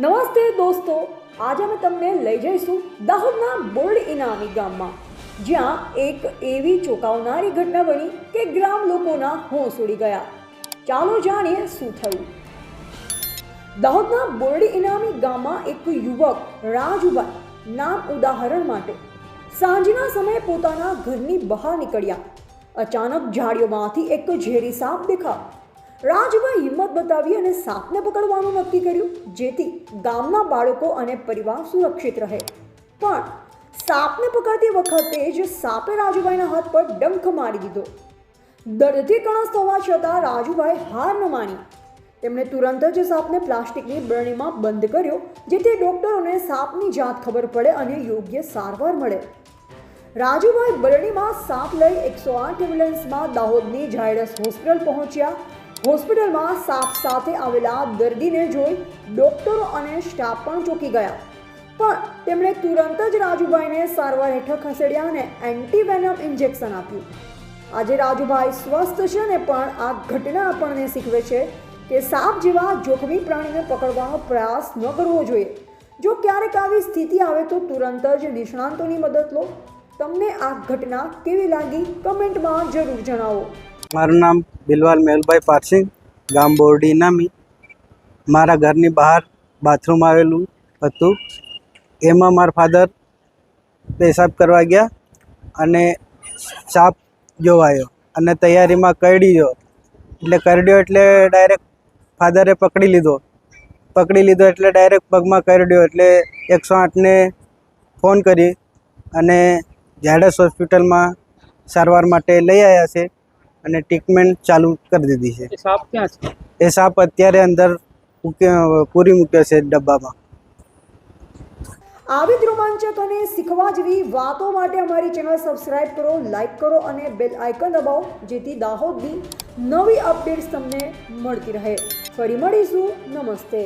નમસ્તે દોસ્તો, આજે અમે તમને લઈ જઈશું દાહોદના બોર્ડ ઇનામી ગામમાં, જ્યાં એક એવી ચોંકાવનારી ઘટના બની કે ગ્રામ લોકોના હોંશ ઉડી ગયા. ચાલો જાણીએ શું થયું. દાહોદના બોરડી ઇનામી ગામમાં એક યુવક રાજુભાઈ નામ ઉદાહરણ માટે સાંજના સમયે પોતાના ઘરની બહાર નીકળ્યા. અચાનક ઝાડીઓમાંથી એક ઝેરી સાપ દેખાયો. રાજુભાઈ હિંમત બતાવી અને સાપને પકડવાનું નક્કી કર્યું. જેથી ગામના બાળકો અને પરિવાર સુરક્ષિત રહે. પણ સાપને પકડતી વખતે જ સાપે રાજુભાઈના હાથ પર ડંખ મારી દીધો. દર્દથી કણસ થવા છતાં રાજુભાઈ હાર ન માની. તેમણે તુરંત જ સાપને પ્લાસ્ટિકની બરણીમાં બંધ કર્યો, જેથી ડોક્ટરોને સાપની જાત ખબર પડે અને યોગ્ય સારવાર મળે. રાજુભાઈ બરણીમાં સાપ લઈ એકસો આઠ એમ્બ્યુલન્સમાં દાહોદની ઝાયડસ હોસ્પિટલ પહોંચ્યા. હોસ્પિટલમાં સાપ સાથે આવેલા દર્દીને જોઈ ડોક્ટરો અને સ્ટાફ પણ ચોંકી ગયા. પણ તેમણે તુરંત જ રાજુભાઈને સારવાર હેઠળ ખસેડ્યા અને એન્ટીવેનમ ઇન્જેક્શન આપ્યું. આજે રાજુભાઈ સ્વસ્થ છે ને પણ આ ઘટના આપણને શીખવે છે કે સાપ જેવા જોખમી પ્રાણીને પકડવાનો પ્રયાસ ન કરવો જોઈએ. જો ક્યારેક આવી સ્થિતિ આવે તો તુરંત જ નિષ્ણાંતોની મદદ લો. તમને આ ઘટના કેવી લાગી કમેન્ટમાં જરૂર જણાવો. મારું નામ બિલવાલ મેહુલભાઈ પારસિંગ ગામ બોરડી નામી. મારા ઘરની બહાર બાથરૂમ આવેલું હતું. એમાં મારા ફાધર પેશાબ કરવા ગયા અને સાપ જોવાયો અને તૈયારીમાં કરડી ગયો એટલે કરડ્યો એટલે ડાયરેક્ટ ફાધરે પકડી લીધો. પકડી લીધો એટલે ડાયરેક્ટ પગમાં કરડ્યો એટલે એકસો આઠને ફોન કરી અને ઝાડસ હોસ્પિટલમાં સારવાર માટે લઈ આવ્યા છે. અને ટ્રીટમેન્ટ ચાલુ કરી દીધી છે. એ સાપ ક્યાં છે? એ સાપ અત્યારે અંદર પૂરી મૂક્યો છે ડબ્બામાં. આવી જ રોમાંચક અને શીખવા જેવી વાતો માટે અમારી ચેનલ સબસ્ક્રાઇબ કરો લાઇક કરો અને બેલ આઇકન દબાવો જેથી દાહોદની નવી અપડેટ્સ તમને મળતી રહે. ફરી મળીશું. નમસ્તે.